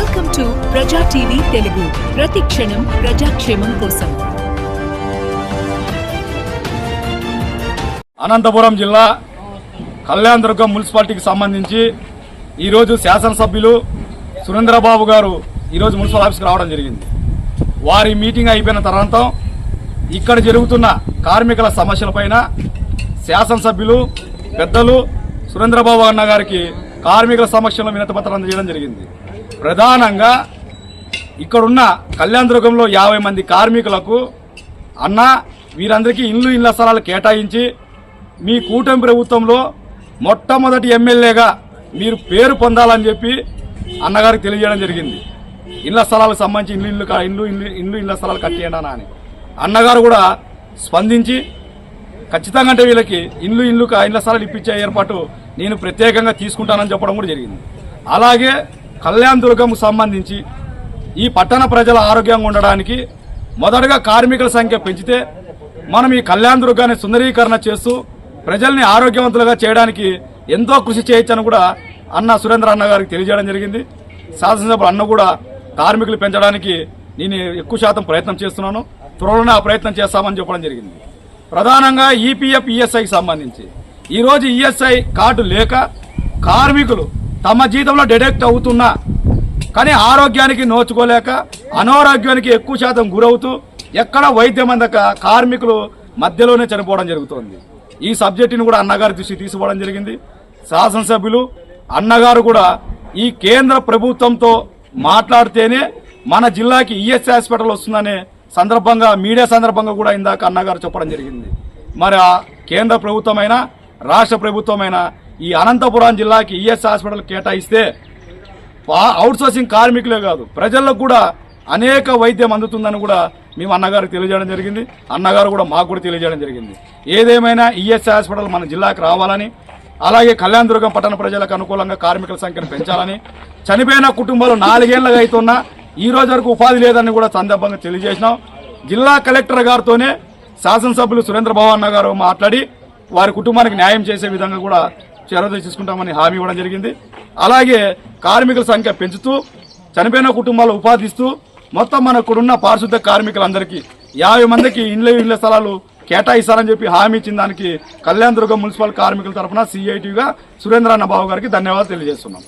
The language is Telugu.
Welcome to Praja TV Telugu ప్రతి క్షణం ప్రజాక్షేమం కోసం అనంతపురం జిల్లా కళ్యాణదుర్గం మున్సిపాలిటీకి సంబంధించి ఈరోజు శాసనసభ్యులు సురేంద్రబాబు గారు ఈరోజు మున్సిపల్ ఆఫీస్కి రావడం జరిగింది. వారి మీటింగ్ అయిపోయిన తర్వాత ఇక్కడ జరుగుతున్న కార్మికుల సమస్యలపైన శాసనసభ్యులు పెద్దలు సురేంద్రబాబు అన్న గారికి కార్మికుల సమస్యలను వినతిపత్రం అందజేయడం జరిగింది. ప్రధానంగా ఇక్కడున్న కళ్యాణదుర్గంలో యాభై మంది కార్మికులకు అన్న వీరందరికీ ఇల్లు ఇళ్ళ స్థలాలు కేటాయించి మీ కూటమి ప్రభుత్వంలో మొట్టమొదటి ఎమ్మెల్యేగా మీరు పేరు పొందాలని చెప్పి అన్నగారికి తెలియజేయడం జరిగింది. ఇళ్ళ స్థలాలకు సంబంధించి ఇల్లు ఇల్లు కా- ఇల్లు ఇల్లు ఇల్లు ఇళ్ళ స్థలాలు కట్టేయండి అని. అన్నగారు కూడా స్పందించి ఖచ్చితంగా అంటే వీళ్ళకి ఇల్లు ఇల్లు కా- ఇళ్ళ స్థలాలు ఇప్పించే ఏర్పాటు నేను ప్రత్యేకంగా తీసుకుంటానని చెప్పడం కూడా జరిగింది. అలాగే కళ్యాణ్ దుర్గంకు సంబంధించి ఈ పట్టణ ప్రజల ఆరోగ్యంగా ఉండడానికి మొదటగా కార్మికుల సంఖ్య పెంచితే మనం ఈ కళ్యాణ్ దుర్గాన్ని సుందరీకరణ చేస్తూ ప్రజల్ని ఆరోగ్యవంతులుగా చేయడానికి ఎంతో కృషి చేయొచ్చని కూడా అన్న సురేంద్ర అన్న గారికి తెలియజేయడం జరిగింది. శాసనసభ అన్న కూడా కార్మికులు పెంచడానికి నేను ఎక్కువ శాతం ప్రయత్నం చేస్తున్నాను. త్వరలోనే ఆ ప్రయత్నం చేస్తామని చెప్పడం జరిగింది. ప్రధానంగా ఈపీఎఫ్ ఈఎస్ఐకి సంబంధించి. ఈరోజు ఈఎస్ఐ కార్డు లేక కార్మికులు తమ జీతంలో డిడక్ట్ అవుతున్నా. కానీ ఆరోగ్యానికి నోచుకోలేక అనారోగ్యానికి ఎక్కువ శాతం గురవుతూ ఎక్కడ వైద్యం అందక కార్మికులు మధ్యలోనే చనిపోవడం జరుగుతోంది. ఈ సబ్జెక్టుని కూడా అన్నగారి దృష్టి తీసుకోవడం జరిగింది. శాసనసభ్యులు అన్నగారు కూడా ఈ కేంద్ర ప్రభుత్వంతో మాట్లాడితేనే మన జిల్లాకి ఈఎస్ఐ హాస్పిటల్ వస్తుందనే సందర్భంగా మీడియా సందర్భంగా కూడా ఇందాక అన్నగారు చెప్పడం జరిగింది. మరి కేంద్ర ప్రభుత్వమైనా రాష్ట్ర ప్రభుత్వమైనా ఈ అనంతపురం జిల్లాకి ఈఎస్ హాస్పిటల్ కేటాయిస్తే అవుట్ సోర్సింగ్ కార్మికులే కాదు ప్రజలకు కూడా అనేక వైద్యం అందుతుందని కూడా మేము అన్నగారికి తెలియజేయడం జరిగింది. అన్నగారు కూడా మాకు కూడా తెలియజేయడం జరిగింది. ఏదేమైనా ఈఎస్ హాస్పిటల్ మన జిల్లాకు రావాలని అలాగే కళ్యాణదుర్గం పట్టణ ప్రజలకు అనుకూలంగా కార్మికుల సంఖ్యను పెంచాలని చనిపోయిన కుటుంబాలు నాలుగేళ్ళుగా అవుతున్నా ఈ రోజు వరకు ఉపాధి లేదని కూడా సందర్భంగా తెలియజేసినాం. జిల్లా కలెక్టర్ గారితోనే శాసనసభ్యులు సురేంద్ర బాబు గారు మాట్లాడి వారి కుటుంబానికి న్యాయం చేసే విధంగా కూడా చర్యలు తీసుకుంటామని హామీ ఇవ్వడం జరిగింది. అలాగే కార్మికుల సంఖ్య పెంచుతూ చనిపోయిన కుటుంబాలు ఉపాధి ఇస్తూ మొత్తం మనకుడున్న పారిశుద్ధ కార్మికులందరికీ యాభై మందికి ఇండ్ల ఇండ్ల స్థలాలు కేటాయిస్తారని చెప్పి హామీ ఇచ్చిన దానికి కళ్యాణ్ దుర్గం మున్సిపల్ కార్మికుల తరఫున సిఐటిగా సురేంద్రన్న బాబు గారికి ధన్యవాదాలు తెలియజేస్తున్నాం.